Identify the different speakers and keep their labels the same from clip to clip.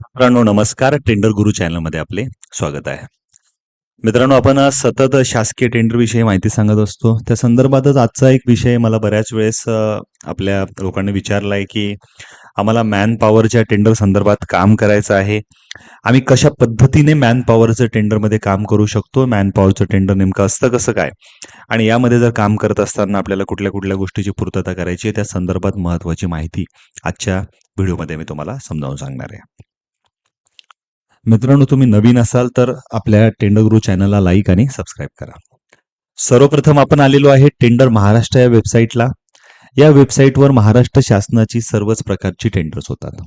Speaker 1: मित्रांनो नमस्कार. टेंडर गुरु चॅनलमध्ये आपले स्वागत आहे. मित्रांनो आपण आज सतत शासकीय टेंडर विषयी माहिती सांगत असतो. त्या संदर्भातच आजचा एक विषय मला बऱ्याच वेळेस आपल्या लोकांनी विचारला आहे की आम्हाला मॅन पॉवरच्या टेंडर संदर्भात काम करायचं आहे. आम्ही कशा पद्धतीने मॅन पॉवरचं टेंडरमध्ये काम करू शकतो? मॅन पॉवरचं टेंडर नेमकं असतं कसं काय? आणि यामध्ये जर काम करत असताना आपल्याला कुठल्या कुठल्या गोष्टीची पूर्तता करायची आहे त्या संदर्भात महत्त्वाची माहिती आजच्या व्हिडिओमध्ये मी तुम्हाला समजावून सांगणार आहे. मित्रांनो तुम्ही नवीन असाल तर आपल्या टेंडर गुरु चॅनलला लाईक आणि सबस्क्राईब करा. सर्वप्रथम आपण आलेलो आहे टेंडर महाराष्ट्र या वेबसाईटला या वेबसाईटवर महाराष्ट्र शासनाची सर्वच प्रकारची टेंडर्स होतात.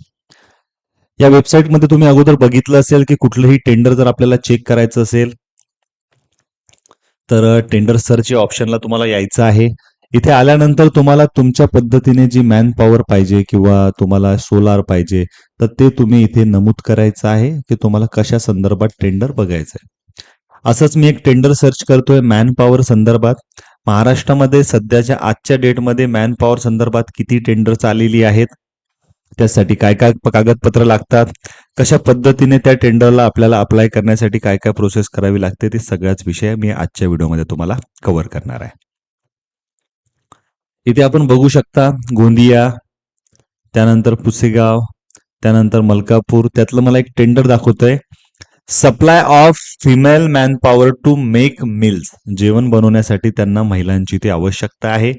Speaker 1: या वेबसाईटमध्ये तुम्ही अगोदर बघितलं असेल की कुठलंही टेंडर जर आपल्याला चेक करायचं असेल तर टेंडर सर्च या ऑप्शनला तुम्हाला यायचं आहे. इथे आल्यानंतर तुम्हाला तुमच्या पद्धतीने जी मॅन पॉवर पाहिजे किंवा तुम्हाला सोलार पाहिजे तर ते तुम्ही इथे नमूद करायचं आहे की तुम्हाला कशा संदर्भात टेंडर बघायचं आहे. असंच मी एक टेंडर सर्च करतोय मॅन पॉवर संदर्भात. महाराष्ट्रामध्ये सध्याच्या आजच्या डेटमध्ये मॅन पॉवर संदर्भात किती टेंडर आलेली आहेत त्यासाठी काय काय कागदपत्र लागतात कशा पद्धतीने त्या टेंडरला आपल्याला अप्लाय करण्यासाठी काय काय प्रोसेस करावी लागते ते सगळ्याच विषय मी आजच्या व्हिडिओमध्ये तुम्हाला कव्हर करणार आहे. इथे आपण बघू शकता गोंदिया त्यानंतर पुसेगाव त्यानंतर मलकापूर. त्यातलं मला एक टेंडर दाखवतोय. Supply of female manpower to make meals जेवण बनवण्यासाठी त्यांना महिलांची ती आवश्यकता आहे.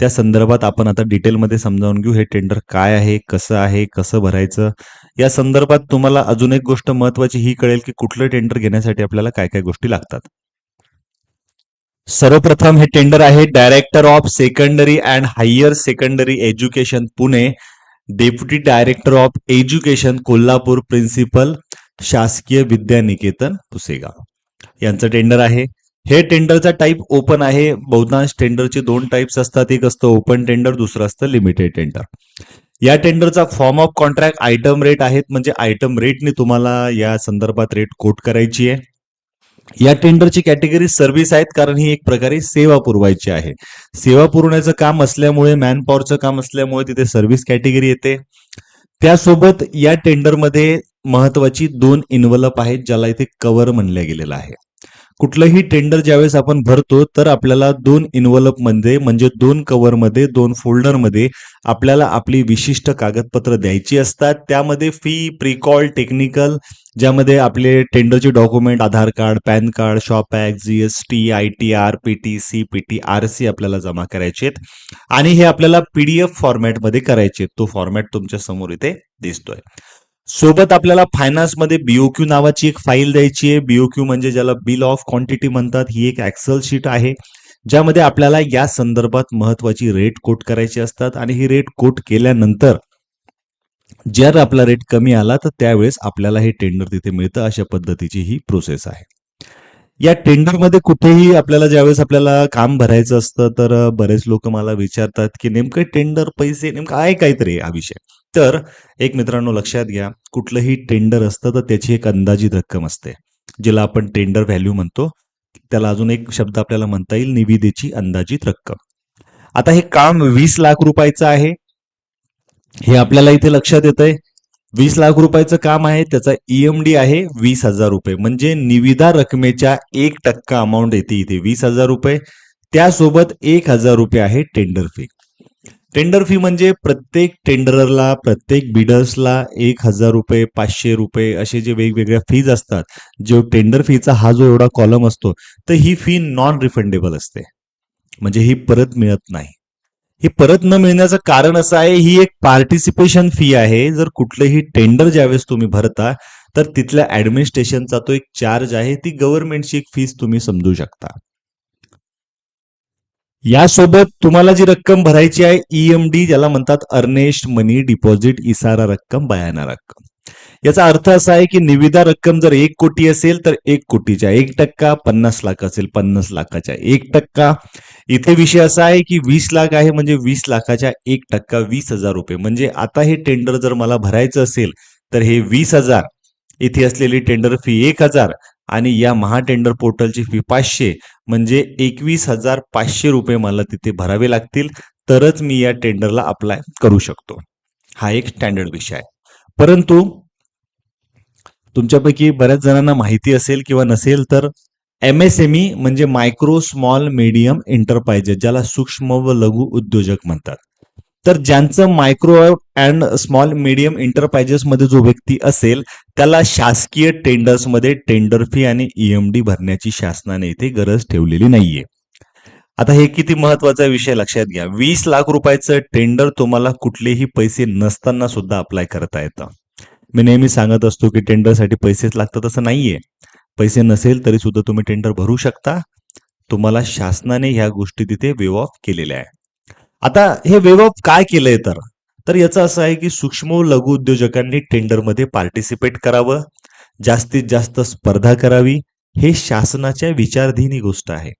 Speaker 1: त्या संदर्भात आपण आता डिटेलमध्ये समजावून घेऊ हे टेंडर काय आहे कसं आहे कसं भरायचं? या संदर्भात तुम्हाला अजून एक गोष्ट महत्वाची ही कळेल की कुठलं टेंडर घेण्यासाठी आपल्याला काय काय गोष्टी लागतात. सर्वप्रथम हे टेंडर आहे director of secondary and higher secondary education Pune deputy director of education Kolhapur principal शासकीय विद्यानिकेतन पुसेगाव. यांचं टेंडर आहे. हे टेंडरचा टाईप ओपन आहे. बहुतांश टेंडरचे दोन टाईप्स असतात. एक असतं ओपन टेंडर दुसरं असतं लिमिटेड टेंडर. या टेंडरचा form of contract item rate आहेत. म्हणजे आयटम रेटने तुम्हाला या संदर्भात रेट कोट करायची आहे. या टेंडरची कॅटेगरी सर्व्हिस आहेत कारण ही एक प्रकारे सेवा पुरवायची आहे. सेवा पुरवण्याचं काम असल्यामुळे मॅनपॉवरचं काम असल्यामुळे तिथे सर्व्हिस कॅटेगरी येते. त्यासोबत या टेंडरमध्ये महत्वाची दोन इन्व्हलप आहेत ज्याला इथे कव्हर म्हणलं गेलेलं आहे. कुठलंही टेंडर ज्यावेळेस आपण भरतो तर आपल्याला दोन इन्व्हलपमध्ये म्हणजे दोन कव्हरमध्ये दोन फोल्डरमध्ये आपल्याला आपली विशिष्ट कागदपत्र द्यायची असतात. त्यामध्ये फी प्रिकॉल टेक्निकल ज्यामध्ये आपले टेंडरचे document Aadhaar card PAN card shop act GST I T R P T C P T R C आपल्याला जमा करायचे आहेत. आणि हे आपल्याला पीडीएफ फॉर्मॅटमध्ये करायचे आहेत. तो फॉर्मॅट तुमच्यासमोर इथे दिसतोय. सोबत आपल्याला फायनान्समध्ये बीओक्यू नावाची एक फाईल द्यायची आहे. बीओक्यू म्हणजे ज्याला बिल ऑफ क्वांटिटी म्हणतात ही एक ऍक्सल शीट आहे ज्यामध्ये आपल्याला या संदर्भात महत्वाची रेट कोट करायची असतात. आणि ही रेट कोट केल्यानंतर जर आपला रेट कमी आला तर त्यावेळेस आपल्याला हे टेंडर तिथे मिळतं. अशा पद्धतीची ही प्रोसेस आहे. या टेंडरमध्ये कुठेही आपल्याला ज्यावेळेस आपल्याला काम भरायचं असतं तर बरेच लोक मला विचारतात की नेमकं टेंडर पैसे नेमकं आहे काहीतरी हा विषय. तर एक मित्रांनो लक्षात घ्या कुठलंही टेंडर असतं तर त्याची एक अंदाजित रक्कम असते. जिला आपण टेंडर व्हॅल्यू म्हणतो त्याला अजून एक शब्द आपल्याला म्हणता येईल निविदेची अंदाजित रक्कम. आता हे काम वीस लाख रुपयाचं आहे. हे आपल्याला इथे लक्षात येतंय. वीस लाख रुपयाचं काम आहे त्याचा ईएमडी आहे वीस हजार रुपये. म्हणजे निविदा रकमेच्या एक टक्का अमाऊंट येते इथे वीस हजार रुपये. त्यासोबत एक हजार रुपये आहे टेंडर फी टेंडर फी म्हणजे प्रत्येक टेंडरला प्रत्येक बिडर्सला एक हजार रुपये पाचशे रुपये असे जे वेगवेगळ्या फीज असतात. जो टेंडर फीचा हा जो एवढा कॉलम असतो तर ही फी नॉन रिफंडेबल असते. म्हणजे ही परत मिळत नाही. ही परत न मिळण्याचं कारण असं आहे ही एक पार्टिसिपेशन फी आहे. जर कुठलंही टेंडर ज्यावेळेस तुम्ही भरता तर तिथल्या ऍडमिनिस्ट्रेशनचा तो एक चार्ज आहे. ती गव्हर्नमेंटची एक फीस तुम्ही समजू शकता. यासोबत तुम्हाला जी रक्कम भरायची आहे ईएमडी ज्याला म्हणतात अर्नेस्ट मनी डिपॉझिट इसारा रक्कम बयाना रक्कम. याचा अर्थ असा आहे की निविदा रक्कम जर एक कोटी असेल तर एक कोटीच्या एक टक्का पन्नास लाख असेल पन्नास लाखाच्या एक टक्का. इथे विषय असा आहे की वीस लाख आहे म्हणजे वीस लाखाच्या एक टक्का वीस हजार रुपये. म्हणजे आता हे टेंडर जर मला भरायचं असेल तर हे वीस हजार इथे असलेली टेंडर फी एक हजार आणि या महाटेंडर पोर्टलची फी पाचशे म्हणजे एकवीस हजार पाचशे रुपये मला तिथे भरावे लागतील. तरच मी या टेंडरला अप्लाय करू शकतो. हा एक स्टँडर्ड विषय आहे. परंतु तुमच्यापैकी बऱ्याच जणांना माहिती असेल किंवा नसेल तर एम एस एम ई म्हणजे मायक्रो स्मॉल मीडियम एंटरप्राइजेस ज्याला सूक्ष्म व लघु उद्योजक म्हणतात. तर ज्यांचं micro and small medium enterprises मध्ये जो व्यक्ती असेल त्याला शासकीय टेंडर्समध्ये टेंडर फी आणि ईएमडी भरण्याची शासनाने इथे गरज ठेवलेली नाहीये. आता हे किती महत्त्वाचा विषय लक्षात घ्या. वीस लाख रुपयाचं टेंडर तुम्हाला कुठलेही पैसे नसताना सुद्धा अप्लाय करता येतं. मी नेहमी सांगत असतो की टेंडरसाठी पैसेच लागतात असं नाहीये. पैसे नसेल तरी सुद्धा तुम्ही टेंडर भरू शकता. तुम्हाला शासनाने ह्या गोष्टी तिथे वेव ऑफ केलेल्या आहे आता हे वेव ऑफ काय केलंय तर? तर याचं असं आहे की सूक्ष्म लघु उद्योजकांनी टेंडरमध्ये पार्टिसिपेट करावं. जास्तीत जास्त स्पर्धा करावी. हे शासनाच्या विचारधीनी गोष्ट आहे.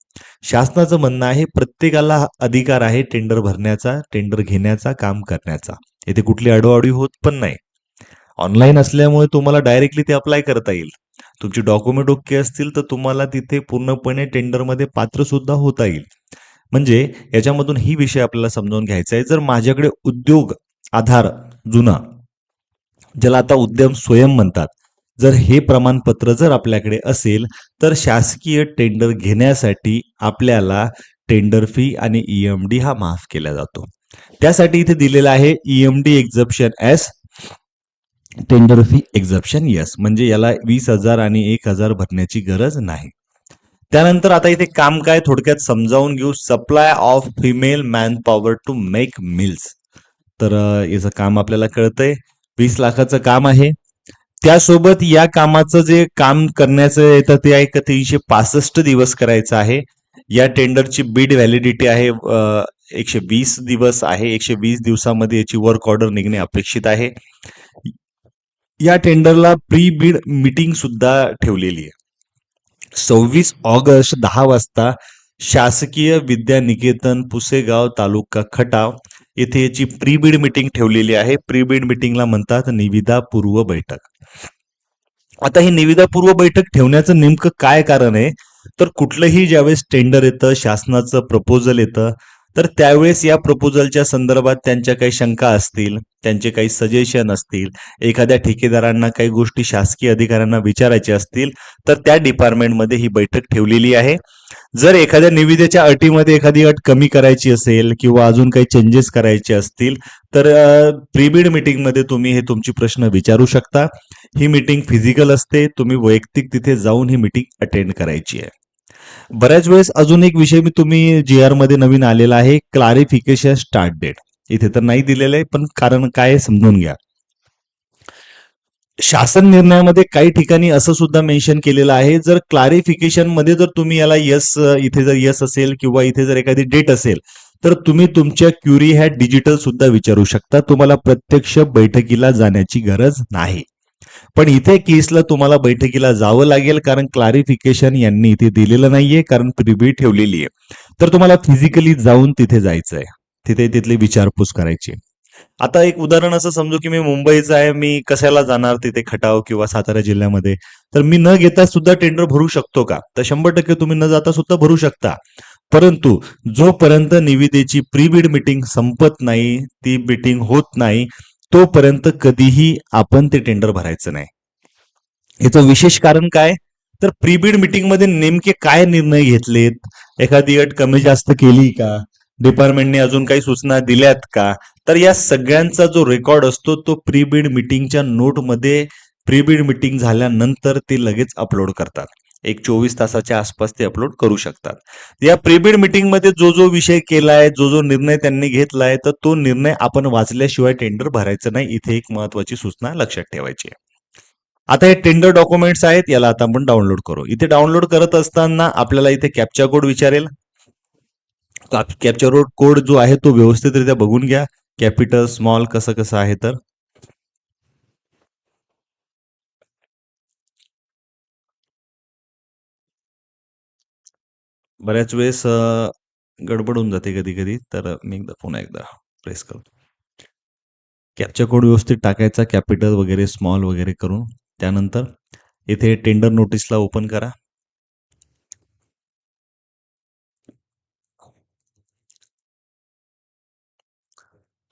Speaker 1: शासनाचं म्हणणं आहे प्रत्येकाला अधिकार आहे टेंडर भरण्याचा टेंडर घेण्याचा काम करण्याचा. इथे कुठली अडोअडी होत पण नाही. ऑनलाईन असल्यामुळे तुम्हाला डायरेक्टली ते अप्लाय करता येईल. तुमची डॉक्युमेंट ओके असतील तर तुम्हाला तिथे पूर्णपणे टेंडरमध्ये पात्र सुद्धा होता येईल. म्हणजे याच्यामधून ही विषय आपल्याला समजावून घ्यायचा आहे. जर माझ्याकडे उद्योग आधार जुना ज्याला आता उद्यम स्वयं म्हणतात जर हे प्रमाणपत्र जर आपल्याकडे असेल तर शासकीय टेंडर घेण्यासाठी आपल्याला टेंडर फी आणि ईएमडी हा माफ केला जातो. त्यासाठी इथे दिलेला आहे EMD exemption yes tender fee exemption yes म्हणजे याला वीस हजार आणि एक हजार भरण्याची गरज नाही. त्यानंतर आता इथे काम काय थोडक्यात समजावून घेऊ. Supply of female manpower to make meals तर याचं काम आपल्याला कळतंय. वीस लाखाचं काम आहे. त्यासोबत या कामाचं जे काम करण्याचं येतं ते आहे तीनशे पासष्ट दिवस करायचं आहे. या टेंडरची बीड व्हॅलिडिटी आहे एकशे वीस दिवस आहे. एकशे वीस दिवसामध्ये याची वर्क ऑर्डर निघणे अपेक्षित आहे. या टेंडरला प्री बीड मीटिंग सुद्धा ठेवलेली आहे. सव्वीस ऑगस्ट दहा वाजता शासकीय विद्यानिकेतन पुसेगाव तालुका खटाव येथे याची प्री बिड मीटिंग ठेवलेली आहे. प्री बिड मीटिंगला म्हणतात निविदा पूर्व बैठक. आता ही निविदा पूर्व बैठक ठेवण्याचं नेमकं काय कारण आहे? तर कुठलंही ज्यावेळेस टेंडर येतं शासनाचं प्रपोजल येतं तर त्यावेळेस या प्रपोजलच्या संदर्भात त्यांच्या काही शंका असतील त्यांचे काही सजेशन असतील एखाद्या ठेकेदारांना काही गोष्टी शासकीय अधिकाऱ्यांना विचारायच्या असतील तर त्या डिपार्टमेंटमध्ये ही बैठक ठेवलेली आहे. जर एखाद्या निविदेच्या अटीमध्ये एखादी अट कमी करायची असेल किंवा अजून काही चेंजेस करायचे असतील तर प्रीबिड मीटिंगमध्ये तुम्ही हे तुमची प्रश्न विचारू शकता. ही मीटिंग फिजिकल असते तुम्ही वैयक्तिक तिथे जाऊन ही मीटिंग अटेंड करायची आहे. बऱ्याच वेळेस अजून एक विषय मी तुम्ही जी आरमध्ये नवीन आलेला आहे क्लारिफिकेशन स्टार्ट डेट इथे तर नाही दिलेलं आहे पण कारण काय समजून घ्या. शासन निर्णयामध्ये काही ठिकाणी असं सुद्धा मेन्शन केलेलं आहे जर क्लारिफिकेशनमध्ये जर तुम्ही याला यस इथे जर यस असेल किंवा इथे जर एखादी डेट असेल तर तुम्ही तुमच्या क्युरी ह्या डिजिटल सुद्धा विचारू शकता. तुम्हाला प्रत्यक्ष बैठकीला जाण्याची गरज नाही. पण इथे केसला तुम्हाला बैठकीला जावं लागेल कारण क्लारिफिकेशन यांनी इथे दिलेलं नाहीये कारण प्रिबी ठेवलेली आहे. तर तुम्हाला फिजिकली जाऊन तिथे जायचंय. तिथे तिथली विचारपूस करायची. आता एक उदाहरण असं समजू की मी मुंबईचा आहे मी कशाला जाणार तिथे खटाव किंवा सातारा जिल्ह्यामध्ये? तर मी न घेता सुद्धा टेंडर भरू शकतो का? तर शंभर टक्के तुम्ही न जाता सुद्धा भरू शकता. परंतु जोपर्यंत निविदेची प्री बीड मीटिंग संपत नाही ती मीटिंग होत नाही तोपर्यंत कधीही आपण ते टेंडर भरायचं नाही. याचं विशेष कारण काय? तर प्रीबीड मीटिंगमध्ये नेमके काय निर्णय घेतलेत? एखादी अट कमी जास्त केली का? डिपार्टमेंटने अजून काही सूचना दिल्यात का? तर या सगळ्यांचा जो रेकॉर्ड असतो तो प्रीबीड मीटिंगच्या नोटमध्ये प्रीबीड मीटिंग झाल्यानंतर ते लगेच अपलोड करतात. एक चोवीस तासाच्या आसपास ते अपलोड करू शकतात. या प्रीबीड मीटिंगमध्ये जो जो विषय केला आहे जो जो निर्णय त्यांनी घेतला आहे तर तो निर्णय आपण वाचल्याशिवाय टेंडर भरायचं नाही. इथे एक महत्वाची सूचना लक्षात ठेवायची आहे. आता हे टेंडर डॉक्युमेंट्स आहेत याला आता आपण डाउनलोड करू. इथे डाउनलोड करत असताना आपल्याला इथे कॅप्चा कोड विचारेल. कॅप्चा कोड जो आहे तो व्यवस्थितरित्या बघून घ्या. कॅपिटल स्मॉल कसं कसं आहे तर बऱ्याच वेळेस अ, गडबड होऊन जाते कधी कधी तर मी एकदा पुन्हा एकदा प्रेस करतो. कॅप्चा कोड व्यवस्थित टाकायचा कॅपिटल वगैरे स्मॉल वगैरे करून. त्यानंतर इथे टेंडर नोटीसला ओपन करा.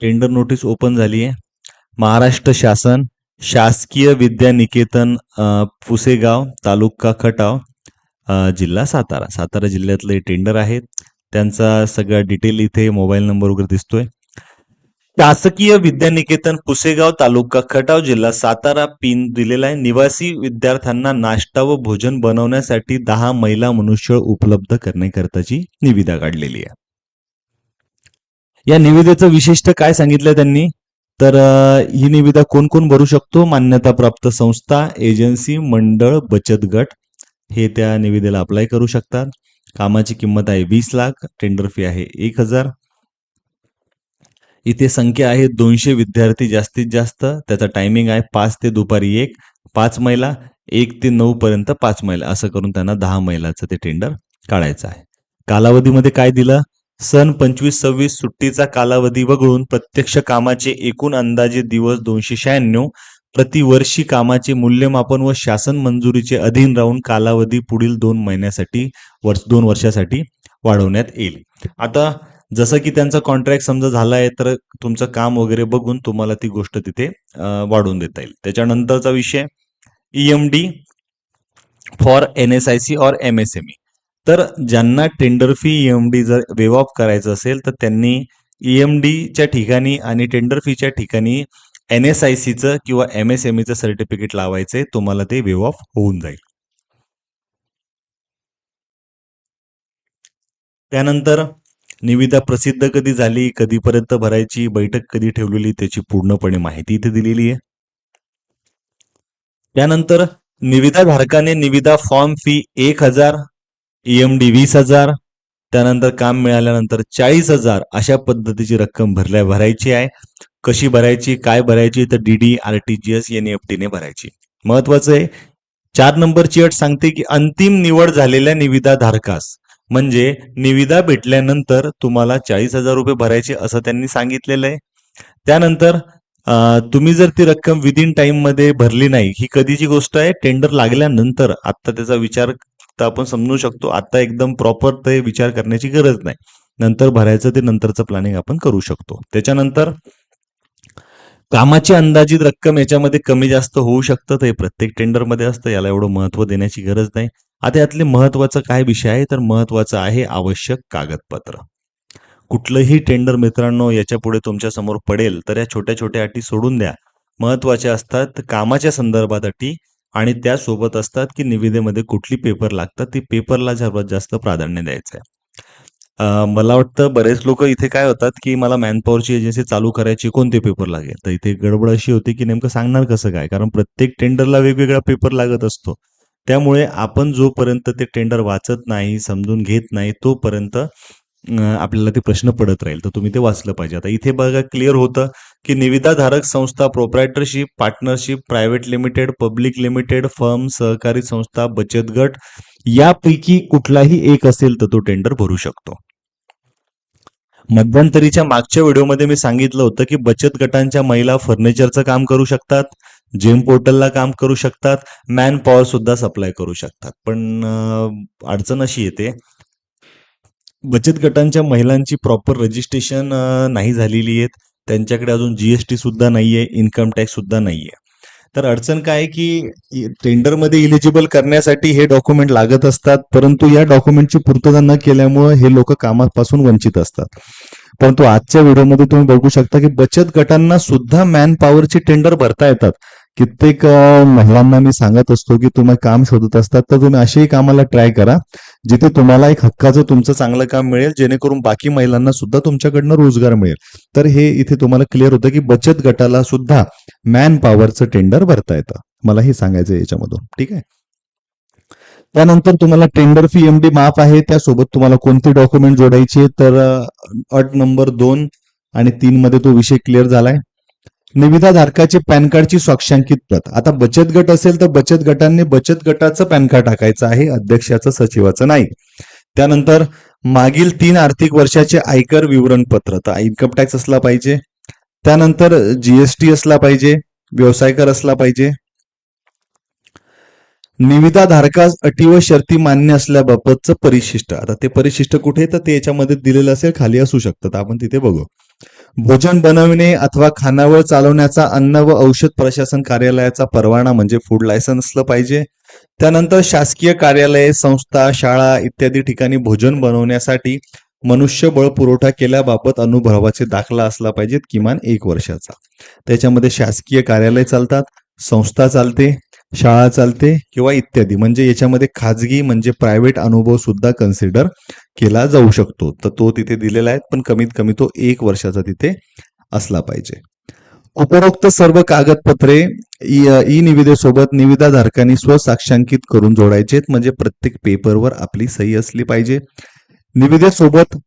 Speaker 1: टेंडर नोटीस ओपन झाली आहे. महाराष्ट्र शासन शासकीय विद्यानिकेतन अ, पुसेगाव तालुका खटाव. जिल्हा सातारा. सातारा जिल्ह्यातले टेंडर आहेत. त्यांचा सगळा डिटेल इथे मोबाईल नंबर वगैरे दिसतोय. शासकीय विद्यानिकेतन पुसेगाव तालुका खटाव जिल्हा सातारा पिन दिलेला आहे. निवासी विद्यार्थ्यांना नाश्ता व भोजन बनवण्यासाठी दहा महिला मनुष्य उपलब्ध करण्याकरताची निविदा काढलेली आहे. या निविदेचं विशिष्ट काय सांगितलंय त्यांनी? तर ही निविदा कोण कोण भरू शकतो? मान्यताप्राप्त संस्था एजन्सी मंडळ बचत गट हे त्या निविदेला अप्लाय करू शकतात. कामाची किंमत आहे वीस लाख टेंडर फी आहे एक हजार. इथे संख्या आहे दोनशे विद्यार्थी जास्तीत जास्त. त्याचा टायमिंग आहे पाच ते दुपारी एक पाच महिला एक ते नऊ पर्यंत पाच महिला. असं करून त्यांना दहा महिलाचं ते टेंडर काढायचं आहे. कालावधीमध्ये काय दिलं? सन पंचवीस सव्वीस सुट्टीचा कालावधी वगळून प्रत्यक्ष कामाचे एकूण अंदाजे दिवस दोनशे शहाण्णव प्रतिवर्षी कामाचे मूल्यमापन व शासन मंजुरीचे अधीन राहून कालावधी पुढील दोन महिन्यासाठी वर्ष दोन वर्षासाठी वाढवण्यात येईल. आता जसं की त्यांचा कॉन्ट्रॅक्ट समजा झाला आहे तर तुमचं काम वगैरे बघून तुम्हाला ती गोष्ट तिथे वाढवून देता येईल. त्याच्यानंतरचा विषय EMD for N S I C और एम एस एम ई तर ज्यांना टेंडर फी ईएमडी जर वेव ऑफ करायचं असेल तर त्यांनी ईएमडीच्या ठिकाणी आणि टेंडर फीच्या ठिकाणी एन एस आय सीचं किंवा एम एस एम ईचं सर्टिफिकेट लावायचंय तुम्हाला ते वेव ऑफ होऊन जाईल. त्यानंतर निविदा प्रसिद्ध कधी झाली कधीपर्यंत भरायची बैठक कधी ठेवलेली त्याची पूर्णपणे माहिती इथे दिलेली आहे. त्यानंतर निविदा धारकाने निविदा फॉर्म फी एक हजार ईएमडी वीस हजार त्यानंतर काम मिळाल्यानंतर चाळीस हजार अशा पद्धतीची रक्कम भरल्या भरायची आहे. कशी भरायची काय भरायची तर DD R T G S NEFT ने भरायची. महत्वाचं आहे चार नंबरची अट सांगते की अंतिम निवड झालेल्या निविदा धारकास. म्हणजे निविदा भेटल्यानंतर तुम्हाला चाळीस हजार रुपये भरायचे असं त्यांनी सांगितलेलं आहे. त्यानंतर तुम्ही जर ती रक्कम विदिन टाइममध्ये भरली नाही ही कधीची गोष्ट आहे? टेंडर लागल्यानंतर. आता त्याचा विचार तर आपण समजू शकतो आता एकदम प्रॉपर ते विचार करण्याची गरज नाही. नंतर भरायचं ते नंतरचं प्लॅनिंग आपण करू शकतो. त्याच्यानंतर कामाची अंदाजित रक्कम याच्यामध्ये कमी जास्त होऊ शकतं ते प्रत्येक टेंडरमध्ये असतं याला एवढं महत्त्व देण्याची गरज नाही. आता यातले महत्त्वाचा काय विषय आहे? तर महत्वाचं आहे आवश्यक कागदपत्र. कुठलंही टेंडर मित्रांनो याच्यापुढे तुमच्यासमोर पडेल तर या छोट्या छोट्या अटी सोडून द्या. महत्त्वाच्या असतात कामाच्या संदर्भात अटी आणि त्यासोबत असतात की निविदेमध्ये कुठली पेपर लागतात ती पेपरला सर्वात जास्त प्राधान्य द्यायचं आहे मला वाटतं बरेच लोक इथे काय होतात की मला मॅनपॉवरची एजन्सी चालू करायची कोणते पेपर लागेल? तर इथे गडबड अशी होती की नेमकं सांगणार कसं काय? कारण प्रत्येक टेंडरला वेगवेगळा पेपर लागत असतो. त्यामुळे आपण जोपर्यंत ते टेंडर वाचत नाही समजून घेत नाही तोपर्यंत आपल्याला ते प्रश्न पडत राहील. तर तुम्ही ते वाचलं पाहिजे. आता इथे बघा क्लिअर होतं की निविदाधारक संस्था proprietorship partnership private limited public limited firm सहकारी संस्था बचत गट यापैकी कुठलाही एक असेल तर तो टेंडर भरू शकतो. मध्यंतरीच्या मागच्या व्हिडिओमध्ये मी सांगितलं होतं की बचत गटांच्या महिला फर्निचरचं काम करू शकतात जेम पोर्टलला काम करू शकतात मॅन पॉवर सुद्धा सप्लाय करू शकतात. पण अडचण अशी येते बचत गटांच्या महिलांची प्रॉपर रजिस्ट्रेशन नाही झालेली आहेत. त्यांच्याकडे अजून जीएसटी सुद्धा नाहीये इन्कम टॅक्स सुद्धा नाहीये. तर अडचण काय आहे की टेंडरमध्ये इलिजिबल करण्यासाठी हे डॉक्युमेंट लागत असतात परंतु या डॉक्युमेंटची पूर्तता न केल्यामुळे हे लोक कामापासून वंचित असतात. परंतु आजच्या व्हिडिओमध्ये तुम्ही बघू शकता की बचत गटांना सुद्धा मॅन पॉवरची टेंडर भरता येतात. कित्येक महिलांना मी सांगत असतो की तुम्ही काम शोधत असतात तर तुम्ही असेही कामाला ट्राय करा जिथे तुम्हाला एक हक्काचं तुमचं चांगलं काम मिळेल जेणेकरून बाकी महिलांना सुद्धा तुमच्याकडनं रोजगार मिळेल. तर हे इथे तुम्हाला क्लिअर होतं की बचत गटाला सुद्धा मॅन पॉवरचं टेंडर भरता येतं. मला हे सांगायचं आहे याच्यामधून. ठीक आहे? त्यानंतर तुम्हाला टेंडर फी एमडी माफ आहे. त्यासोबत तुम्हाला कोणते डॉक्युमेंट जोडायचे? तर अट नंबर दोन आणि तीन मध्ये तो विषय क्लिअर झालाय. निविदाधारकाची पॅन कार्डची स्वाक्षांकित प्रत. आता बचत गट असेल तर बचत गटांनी बचत गटाचं पॅन कार्ड टाकायचं आहे अध्यक्षाचं सचिवाचं नाही. त्यानंतर मागील तीन आर्थिक वर्षाचे आयकर विवरणपत्र तर इन्कम टॅक्स असला पाहिजे. त्यानंतर जीएसटी असला पाहिजे व्यवसाय कर असला पाहिजे. निविदाधारकास अटी व शर्ती मान्य असल्याबाबतचं परिशिष्ट. आता ते परिशिष्ट कुठे तर ते याच्यामध्ये दिलेलं असेल खाली असू शकतं. आपण तिथे बघू. भोजन बनवणे अथवा खानावळ चालवण्याचा अन्न व औषध प्रशासन कार्यालयाचा परवाना म्हणजे फूड लायसन्स असलं पाहिजे. त्यानंतर शासकीय कार्यालये संस्था शाळा इत्यादी ठिकाणी भोजन बनवण्यासाठी मनुष्यबळ पुरवठा केल्याबाबत अनुभवाचे दाखला असला पाहिजेत किमान एक वर्षाचा. त्याच्यामध्ये शासकीय कार्यालय चालतात संस्था चालते शाळा चालते किंवा इत्यादी. म्हणजे याच्यामध्ये खाजगी म्हणजे प्रायव्हेट अनुभव सुद्धा कन्सिडर केला जाऊ शकतो. तर तो तिथे दिलेला आहे पण कमीत कमी तो एक वर्षाचा तिथे असला पाहिजे. उपरोक्त सर्व कागदपत्रे ई निविदेसोबत निविदाधारकांनी स्वसाक्षांकित करून जोडायचेत. म्हणजे प्रत्येक पेपरवर आपली सही असली पाहिजे. निविदेसोबत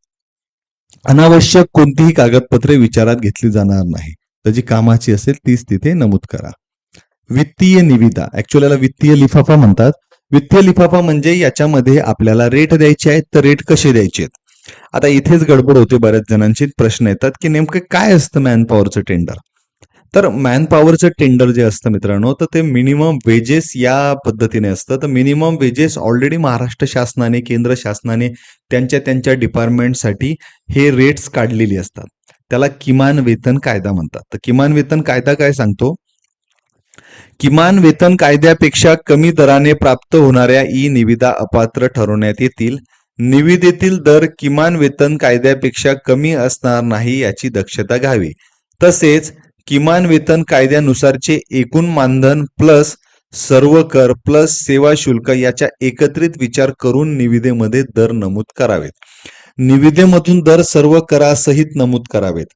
Speaker 1: अनावश्यक कोणतीही कागदपत्रे विचारात घेतली जाणार नाही. तर जी कामाची असेल तीच तिथे नमूद करा. वित्तीय निविदा. ऍक्च्युअली याला वित्तीय लिफाफा म्हणतात. वित्तीय लिफाफा म्हणजे याच्यामध्ये आपल्याला रेट द्यायचे आहेत तर रेट कसे द्यायचे? आहेत आता इथेच गडबड होते बऱ्याच जणांचे प्रश्न येतात की नेमकं काय असतं मॅन पॉवरचं टेंडर तर मॅन पॉवरचं टेंडर जे असतं मित्रांनो तर ते मिनिमम वेजेस या पद्धतीने असतं. तर मिनिमम वेजेस ऑलरेडी महाराष्ट्र शासनाने केंद्र शासनाने त्यांच्या त्यांच्या डिपार्टमेंटसाठी हे रेट्स काढलेली असतात. त्याला किमान वेतन कायदा म्हणतात. तर किमान वेतन कायदा काय सांगतो? किमान वेतन कायद्यापेक्षा कमी दराने प्राप्त होणाऱ्या ई निविदा अपात्र ठरवण्यात येतील. निविदेतील दर किमान वेतन कायद्यापेक्षा कमी असणार नाही याची दक्षता घ्यावी. तसेच किमान वेतन कायद्यानुसारचे एकूण मानधन प्लस सर्व कर प्लस सेवा शुल्क याच्या एकत्रित विचार करून निविदेमध्ये दर नमूद करावेत. निविदेमधून दर सर्व करासहित नमूद करावेत.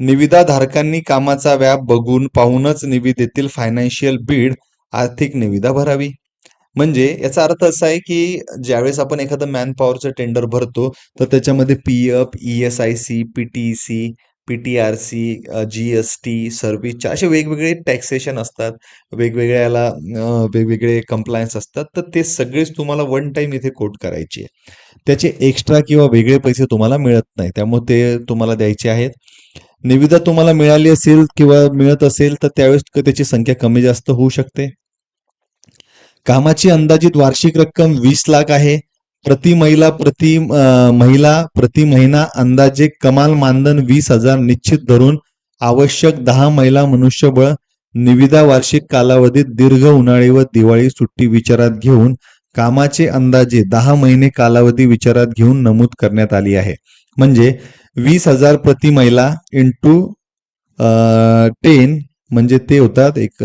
Speaker 1: निविदाधारकांनी कामाचा व्याप बघून पाहूनच निविदेतील फायनान्शियल बीड आर्थिक निविदा भरावी. म्हणजे याचा अर्थ असा आहे की ज्यावेळेस आपण एखादं मॅनपॉवरचं टेंडर भरतो तर त्याच्यामध्ये P F E S I C P T C P T R C G S T सर्व्हिसच्या असे वेगवेगळे टॅक्सेशन असतात. वेगवेगळ्या याला वेगवेगळे कंप्लायन्स असतात. तर ते सगळेच तुम्हाला वन टाईम इथे कोट करायचे आहे. त्याचे एक्स्ट्रा किंवा वेगळे पैसे तुम्हाला मिळत नाही. त्यामुळे ते तुम्हाला द्यायचे आहेत. निविदा तुम्हाला मिळाली असेल किंवा मिळत असेल तर त्यावेळेस त्याची संख्या कमी जास्त होऊ शकते. कामाची अंदाजित वार्षिक रक्कम वीस लाख आहे. प्रति महिला प्रति महिला प्रति महिना अंदाजे कमाल मानधन वीस हजार निश्चित धरून आवश्यक दहा महिला मनुष्यबळ निविदा वार्षिक कालावधीत दीर्घ उन्हाळी व दिवाळी सुट्टी विचारात घेऊन कामाचे अंदाजे दहा महिने कालावधी विचारात घेऊन नमूद करण्यात आली आहे. म्हणजे वीस हजार प्रति महिला इंटू टेन म्हणजे ते होतात एक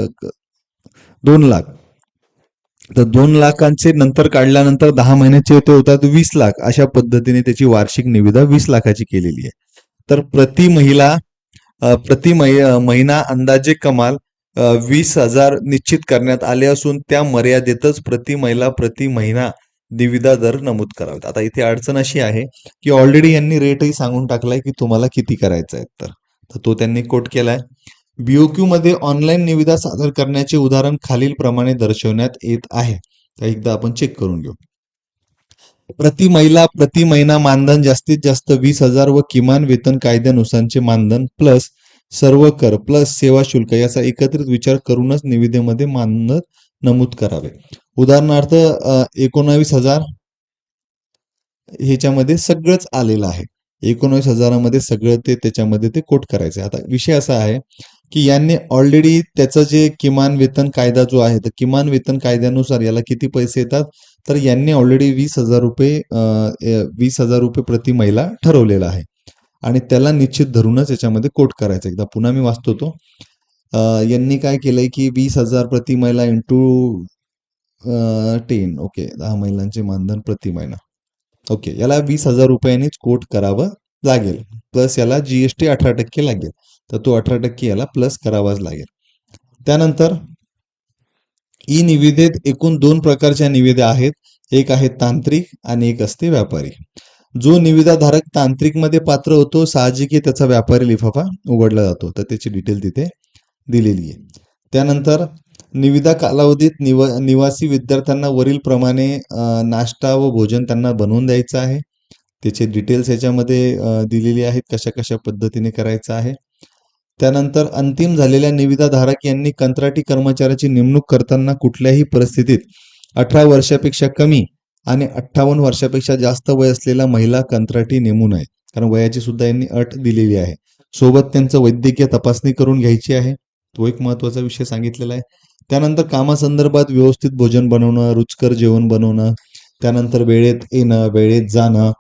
Speaker 1: दोन लाख. तर दोन लाखांचे नंतर काढल्यानंतर दहा महिन्याचे ते होतात वीस लाख. अशा पद्धतीने त्याची वार्षिक निविदा वीस लाखाची केलेली आहे. तर प्रति महिला प्रति महिना अंदाजे कमाल वीस हजार निश्चित करण्यात आले असून त्या मर्यादेतच प्रति महिला प्रति महिना निविदा दर नमूद करावेत. आता इथे अडचण अशी आहे की ऑलरेडी यांनी रेटही सांगून टाकलाय की तुम्हाला किती करायचा आहे तर. तर तो त्यांनी कोट केलाय. बीओक्यू मध्ये ऑनलाईन निविदा सादर करण्याचे उदाहरण खालील प्रमाणे दर्शवण्यात येत आहे. तर एकदा आपण चेक करून घेऊ. प्रति महिला प्रति महिना मानधन जास्तीत जास्त वीस हजार व किमान वेतन कायद्यानुसारचे मानधन प्लस सर्व कर प्लस सेवा शुल्क याचा एकत्रित विचार करूनच निविदेमध्ये मानधन नमूद करावे. उदाहरणार्थ एकोणावीस हजार ह्याच्यामध्ये सगळंच आलेलं आहे. एकोणावीस हजारामध्ये सगळं ते त्याच्यामध्ये ते कोट करायचं आहे. आता विषय असा आहे की यांनी ऑलरेडी त्याचं जे किमान वेतन कायदा जो आहे तर किमान वेतन कायद्यानुसार याला किती पैसे येतात? तर यांनी ऑलरेडी वीस हजार रुपये वीस हजार रुपये प्रति महिला ठरवलेला आहे. आणि त्याला निश्चित धरूनच याच्यामध्ये कोट करायचं एकदा पुन्हा मी वाचतो तो. यांनी काय केलंय की वीस हजार प्रति महिला इंटू टेन ओके दहा महिलांचे मानधन प्रति महिना. ओके याला वीस हजार रुपयांनीच कोट करावं लागेल. प्लस याला जीएसटी अठरा टक्के लागेल. तर तो अठरा टक्के याला प्लस करावाच लागेल. त्यानंतर ई निविदेत एकूण दोन प्रकारच्या निविदा आहेत. एक आहे तांत्रिक आणि एक असते व्यापारी. जो निविदाधारक तांत्रिकमध्ये पात्र होतो साहजिक त्याचा व्यापारी लिफाफा उघडला जातो. तर त्याची डिटेल तिथे दिलेली आहे. त्यानंतर निविदा कालावधीत निव निवासी विद्यार्थ्यांना वरील प्रमाणे नाश्ता व भोजन त्यांना बनवून द्यायचं आहे. त्याचे डिटेल्स याच्यामध्ये दिलेली आहेत कशा कशा पद्धतीने करायचं आहे. त्यानंतर अंतिम झालेल्या निविदा धारक यांनी कंत्राटी कर्मचाऱ्याची नेमणूक करताना कुठल्याही परिस्थितीत अठरा वर्षापेक्षा कमी आणि अठ्ठावन्न वर्षापेक्षा जास्त वय असलेल्या महिला कंत्राटी नेमू नये. कारण वयाची सुद्धा यांनी अट दिलेली आहे. सोबत त्यांचं वैद्यकीय तपासणी करून घ्यायची आहे. तो एक महत्त्वाचा विषय सांगितलेला आहे. त्यानंतर कामासंदर्भात व्यवस्थित भोजन बनवणं रुचकर जेवण बनवणं त्यानंतर वेळेत येणं वेळेत जाणं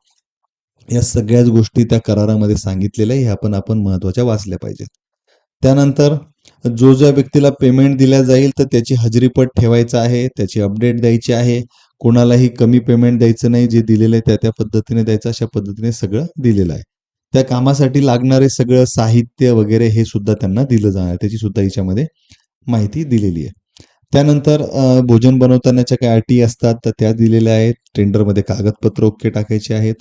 Speaker 1: या सगळ्याच गोष्टी त्या करारामध्ये सांगितलेल्या ह्या पण आपण महत्त्वाच्या वाचल्या पाहिजेत. त्यानंतर जो ज्या व्यक्तीला पेमेंट दिल्या जाईल तर त्याची हजेरीपट ठेवायचा आहे त्याची अपडेट द्यायची आहे. कोणालाही कमी पेमेंट द्यायचं नाही जे दिलेलं आहे त्या त्या पद्धतीने द्यायचं अशा पद्धतीने सगळं दिलेलं आहे. त्या कामासाठी लागणारे सगळं साहित्य वगैरे हे सुद्धा त्यांना दिलं जाणार त्याची सुद्धा याच्यामध्ये माहिती दिलेली आहे. त्यानंतर भोजन बनवतानाच्या काय अटी असतात तर त्या दिलेल्या आहेत. टेंडरमध्ये कागदपत्र ओके टाकायचे आहेत.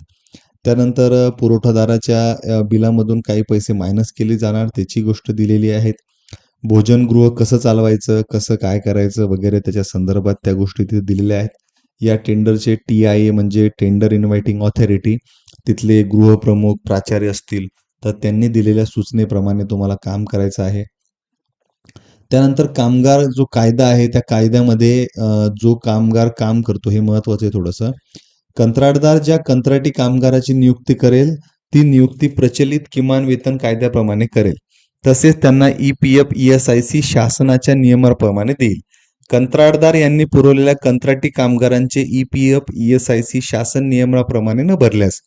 Speaker 1: त्यानंतर पुरवठादाराच्या बिलामधून काही पैसे मायनस केले जाणार त्याची गोष्ट दिलेली आहेत. भोजनगृह कसं चालवायचं कसं काय करायचं वगैरे त्याच्या संदर्भात त्या गोष्टी तिथे दिलेल्या आहेत. या टेंडरचे टी आय ए म्हणजे टेंडर इन्व्हायटिंग ऑथॉरिटी तिथले गृहप्रमुख प्राचार्य असतील तर त्यांनी दिलेल्या सूचनेप्रमाणे तुम्हाला काम करायचं आहे. त्यानंतर कामगार जो कायदा आहे त्या कायद्यामध्ये जो कामगार काम करतो हे महत्वाचं आहे थोडंसं. कंत्राटदार ज्या कंत्राटी कामगाराची नियुक्ती करेल ती नियुक्ती प्रचलित किमान वेतन कायद्याप्रमाणे करेल. तसेच त्यांना E P F E S I C शासनाच्या नियमाप्रमाणे देईल. कंत्राटदार यांनी पुरवलेल्या कंत्राटी कामगारांचे E P F E S I C शासन नियमाप्रमाणे न भरल्यास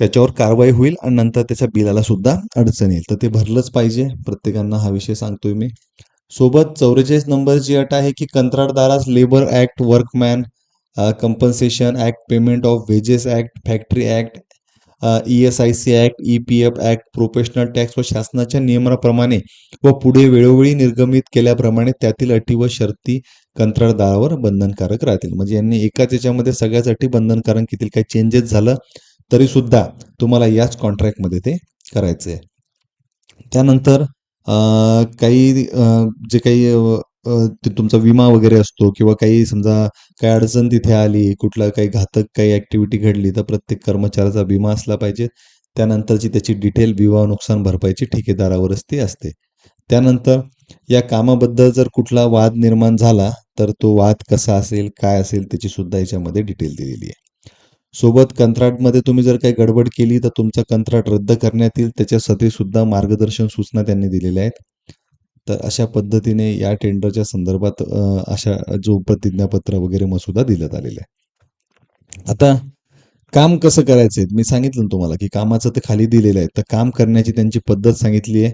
Speaker 1: त्याच्यावर कारवाई होईल आणि नंतर त्याच्या बिलाला सुद्धा अडचण येईल. तर ते भरलंच पाहिजे. प्रत्येकांना हा विषय सांगतोय मी. सोबत चौवेचाळीस नंबरची अट आहे की कंत्राटदारास labour act workman compensation act payment of wages act factory act E S I C act E P F act professional tax व शासनाच्या नियमाप्रमाणे व पुढे वेळोवेळी निर्गमित केल्याप्रमाणे त्यातील अटी व शर्ती कंत्राटदारावर बंधनकारक राहतील. म्हणजे यांनी एकाच याच्यामध्ये सगळ्याच अटी बंधनकारक केतील काही चेंजेस झालं. तरी सुद्धा तुम्हाला याच कॉन्ट्रॅक्टमध्ये ते करायचं आहे त्यानंतर काही जे काही ते तुमचा विमा वगैरे असतो किंवा काही समजा काही अडचण तिथे आली कुठला काही घातक काही ॲक्टिव्हिटी घडली तर प्रत्येक कर्मचाऱ्याचा विमा असला पाहिजे. त्यानंतरची त्याची डिटेल विमा नुकसान भरपाईची ठेकेदारावरच ती असते. त्यानंतर या कामाबद्दल जर कुठला वाद निर्माण झाला तर तो वाद कसा असेल काय असेल त्याची सुद्धा याच्यामध्ये डिटेल दिलेली आहे. सोबत कंत्राटमध्ये तुम्ही जर काही गडबड केली तर तुमचं कंत्राट रद्द करण्यात येईल. त्याच्यासाठी सुद्धा मार्गदर्शन सूचना त्यांनी दिलेल्या आहेत. तर अशा पद्धतीने या टेंडरच्या संदर्भात अशा जो प्रतिज्ञापत्र वगैरे मसुदा दिल्यात आलेला आहे. आता काम कसं करायचंय? मी सांगितलं तुम्हाला की कामाचं ते खाली दिलेलं आहे. तर काम करण्याची त्यांची पद्धत सांगितली आहे.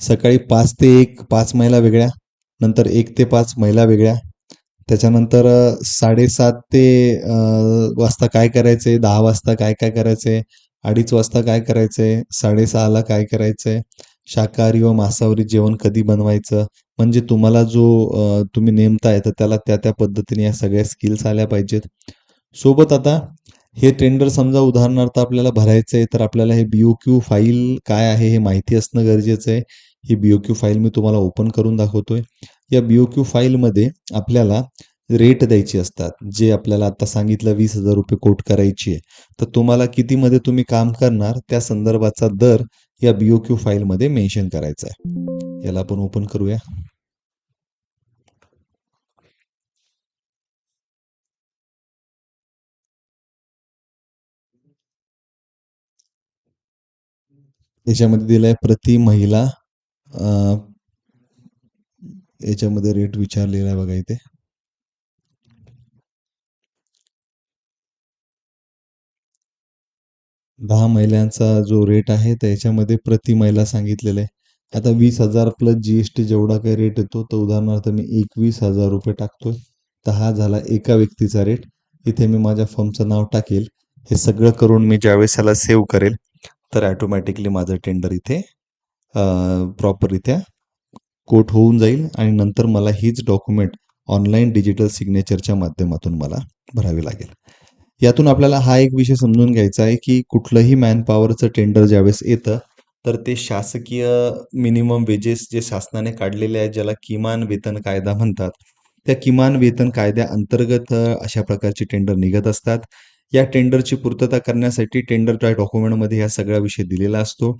Speaker 1: सकाळी पाच ते एक पाच महिला वेगळ्या नंतर एक ते पाच महिला वेगळ्या त्याच्यानंतर साडेसात ते वाजता काय करायचंय दहा वाजता काय काय करायचंय अडीच वाजता काय करायचंय साडेसहाला काय करायचंय शाकाहारी व मांसाहारी जेवण कधी बनवायचं? म्हणजे तुम्हाला जो तुम्ही नेमताय तर त्याला त्या त्या पद्धतीने या सगळ्या स्किल्स आल्या पाहिजेत. सोबत आता हे टेंडर समजा उदाहरणार्थ आपल्याला भरायचं आहे तर आपल्याला हे बीओ क्यू फाईल काय आहे हे माहिती असणं गरजेचं आहे. ही बीओ क्यू फाईल मी तुम्हाला ओपन करून दाखवतोय. या बीओ क्यू फाईलमध्ये आपल्याला रेट द्यायची असतात. जे आपल्याला आता सांगितलं वीस हजार रुपये कोट करायची आहे. तर तुम्हाला कितीमध्ये तुम्ही काम करणार त्या संदर्भाचा दर या बीओ क्यू फाईलमध्ये मेन्शन करायचा आहे. याला आपण ओपन करूया. याच्यामध्ये दिलाय प्रति महिला याच्यामध्ये रेट विचारलेला आहे बघा इथे. दहा महिलांचा जो रेट आहे तर याच्यामध्ये प्रति महिला सांगितलेला आहे. आता वीस हजार प्लस जी एस टी जेवढा काही रेट येतो तर उदाहरणार्थ मी एकवीस हजार रुपये टाकतोय. तर हा झाला एका व्यक्तीचा रेट इथे मी माझ्या फॉर्मचं नाव टाकेल. हे सगळं करून मी ज्यावेळेस ह्याला सेव्ह करेल तर ॲटोमॅटिकली माझं टेंडर इथे प्रॉपररित्या कोट होऊन जाईल आणि नंतर मला हीच डॉक्युमेंट ऑनलाईन डिजिटल सिग्नेचरच्या माध्यमातून मला भरावी लागेल. यातून आपल्याला हा एक विषय समजून घ्यायचा आहे की कुठलंही मॅनपॉवरचं टेंडर ज्यावेळेस येतं तर ते शासकीय मिनिमम वेजेस जे शासनाने काढलेले आहेत ज्याला किमान वेतन कायदा म्हणतात त्या किमान वेतन कायद्या अंतर्गत अशा प्रकारचे टेंडर निघत असतात. या टेंडरची पूर्तता करण्यासाठी टेंडर डॉक्युमेंटमध्ये ह्या सगळा विषय दिलेला असतो.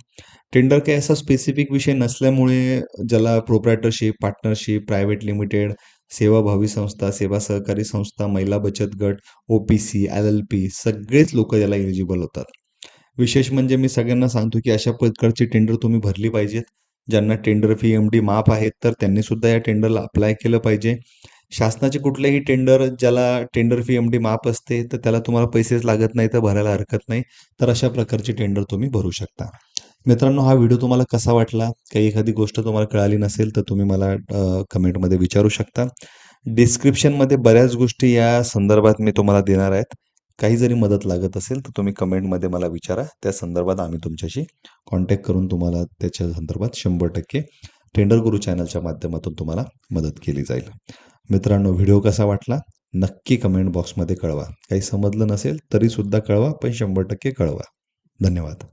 Speaker 1: टेंडर काही असा स्पेसिफिक विषय नसल्यामुळे ज्याला प्रोप्रायटरशिप पार्टनरशिप प्रायव्हेट लिमिटेड सेवाभावी संस्था सेवा सहकारी संस्था महिला बचत गट O P C L L P सगळेच लोक याला एलिजिबल होतात. विशेष म्हणजे मी सगळ्यांना सांगतो की अशा प्रकारची टेंडर तुम्ही भरली पाहिजेत. ज्यांना टेंडर फी एम डी माफ आहेत तर त्यांनी सुद्धा या टेंडरला अप्लाय केलं पाहिजे. शासनाचे कुठलेही टेंडर ज्याला टेंडर फी एम डी माफ असते तर त्याला तुम्हाला पैसेच लागत नाही तर भरायला हरकत नाही. तर अशा प्रकारची टेंडर तुम्ही भरू शकता. मित्रांनो हा व्हिडिओ तुम्हाला कसा वाटला? काही एखादी गोष्ट तुम्हाला कळाली नसेल तर तुम्ही मला कमेंटमध्ये विचारू शकता. डिस्क्रिप्शनमध्ये बऱ्याच गोष्टी या संदर्भात मी तुम्हाला देणार आहेत. काही जरी मदत लागत असेल तर तुम्ही कमेंटमध्ये मला विचारा. त्या संदर्भात आम्ही तुमच्याशी कॉन्टॅक्ट करून तुम्हाला त्याच्या संदर्भात शंभर टक्के टेंडर गुरु चॅनलच्या माध्यमातून तुम्हाला मदत केली जाईल. मित्रांनो व्हिडिओ कसा वाटला? नक्की कमेंट बॉक्समध्ये कळवा. काही समजलं नसेल तरीसुद्धा कळवा पण शंभर टक्के कळवा. धन्यवाद.